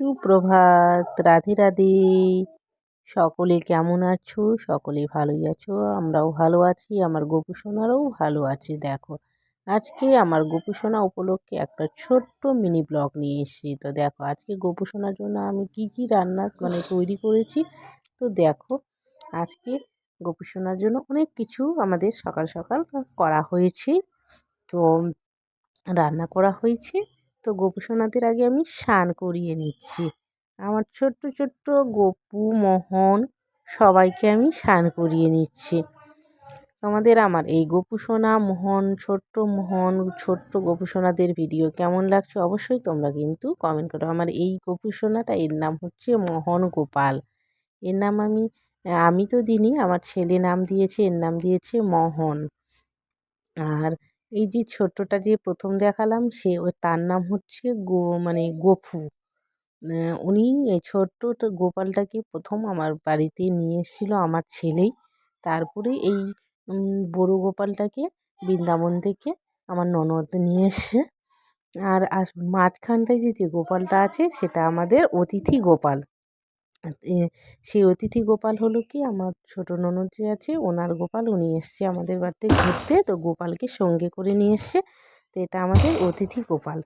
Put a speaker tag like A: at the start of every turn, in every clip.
A: সুপ্রভাত, রাধে রাধে। সকলে কেমন আছো? সকলে ভালোই আছো? আমরাও ভালো আছি, আমার গোপু সোনারাও ভালো আছে, দেখো। আজকে আমার গোপু সোনা উপলক্ষে একটা ছোট্ট মিনি ব্লগ নিয়ে এসেছি। তো দেখো, আজকে গোপু সোনার জন্য আমি কি কি রান্না মানে তৈরি করেছি? তো দেখো, আজকে গোপু সোনার জন্য অনেক কিছু আমাদের সকাল সকাল করা হয়েছে। তো রান্না করা হয়েছে। তো গোপু আগে আমি স্নান করিয়ে নিচ্ছি। আমার ছোট্ট ছোট্ট গপু, মোহন সবাইকে আমি স্নান করিয়ে নিচ্ছি। তোমাদের আমার এই গোপু সোনা মোহন, ছোট্ট মোহন, ছোট্ট গোপু সোনাদের ভিডিও কেমন লাগছে অবশ্যই তোমরা কিন্তু কমেন্ট করো। আমার এই গোপু সোনাটা এর নাম হচ্ছে মোহন গোপাল। এর নাম আমি আমি তো দিনই, আমার ছেলে নাম দিয়েছে, এর নাম দিয়েছে মোহন। আর এই যে ছোট্টটা যে প্রথম দেখালাম, সে ও তার নাম হচ্ছে গো মানে গোফু উনি এই ছোট্ট গোপালটাকে প্রথম আমার বাড়িতে নিয়ে এসেছিল আমার ছেলেই। তারপরে এই বড় গোপালটাকে বৃন্দাবন থেকে আমার ননদ নিয়ে এসছে আর আস, মাঝখানটায় যে যে গোপালটা আছে, সেটা আমাদের অতিথি গোপাল। সেই অতিথি গোপাল হলো কি? আমার ছোট ননদ যে আছে, ওনার গোপাল। উনি এসছে আমাদের বাড়িতে ঘুরতে। তো গোপালকে সঙ্গে করে নিয়ে এসছে। তো এটা আমাদের অতিথি গোপাল।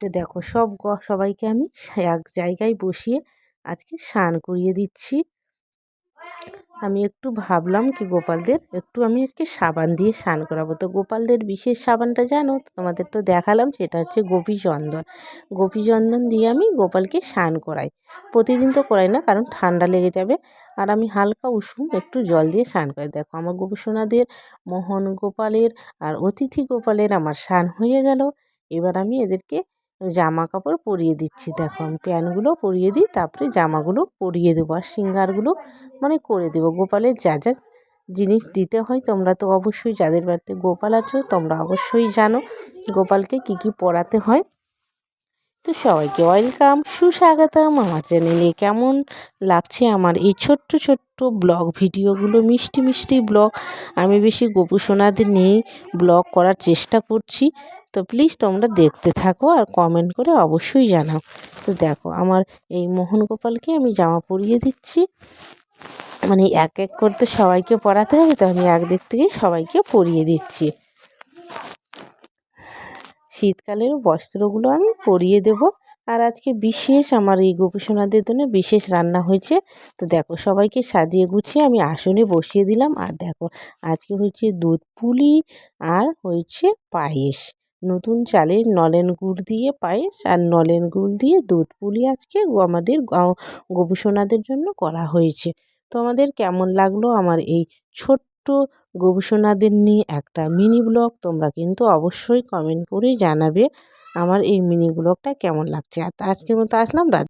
A: তো দেখো, সব সবাইকে আমি এক জায়গায় বসিয়ে আজকে স্নান করিয়ে দিচ্ছি। আমি একটু ভাবলাম কি গোপালদের, একটু আমি আজকে সাবান দিয়ে স্নান করাবো। তো গোপালদের বিশেষ সাবানটা জানো? তোমাদের তো দেখালাম, সেটা হচ্ছে গোপী চন্দন গোপী চন্দন দিয়ে আমি গোপালকে স্নান করাই। প্রতিদিন তো করাই না, কারণ ঠান্ডা লেগে যাবে। আর আমি হালকা উষুম একটু জল দিয়ে স্নান করাই। দেখো, আমার গোপীসোনাদের মোহন গোপালের আর অতিথি গোপালের আমার স্নান হয়ে গেল। এবার আমি এদেরকে জামা কাপড় পরিয়ে দিচ্ছি। দেখো, আমি প্যান্টগুলো পরিয়ে দিই, তারপরে জামাগুলো পরিয়ে দেবো আর সিঙ্গারগুলো মানে করে দেবো। গোপালের যা যা জিনিস দিতে হয় তোমরা তো অবশ্যই যাদের বাড়িতে গোপাল আছো তোমরা অবশ্যই জানো গোপালকে কি কি পরাতে হয়। তো সবাইকে ওয়েলকাম, সুস্বাগতম আমার চ্যানেলে। কেমন লাগছে আমার এই ছোট্ট ছোট্ট ব্লগ ভিডিওগুলো? মিষ্টি মিষ্টি ব্লগ। আমি বেশি গোপু সোনাদের নিয়েই ব্লগ করার চেষ্টা করছি। তো প্লিজ তোমরা দেখতে থাকো আর কমেন্ট করে অবশ্যই জানাও। তো দেখো, আমার এই মোহন গোপালকে আমি জামা পরিয়ে দিচ্ছি। মানে এক এক করতে সবাইকে পরাতে হবে, তো আমি একদিক থেকেই সবাইকে পরিয়ে দিচ্ছি। শীতকালের বস্ত্রগুলো আমি পরিয়ে দেব। আর আজকে বিশেষ আমার এই গোপীসোনাদের জন্য বিশেষ রান্না হয়েছে। তো দেখো, সবাইকে সাজিয়ে গুছিয়ে আমি আসনে বসিয়ে দিলাম। আর দেখো, আজকে হচ্ছে দুধ পুলি আর হয়েছে পায়েস। নতুন চালের নলেন গুড় দিয়ে পায়েস আর নলেন গুড় দিয়ে দুধ পুলি আজকে আমাদের গবেষণাদের জন্য করা হয়েছে। তো আমাদের কেমন লাগল আমার এই ছোট্ট গবেষণাদের নিয়ে একটা মিনি ব্লগ? তোমরা কিন্তু অবশ্যই কমেন্ট করে জানাবে আমার এই মিনি ব্লগটা কেমন লাগছে? আর আজকের মতো আসলাম রাত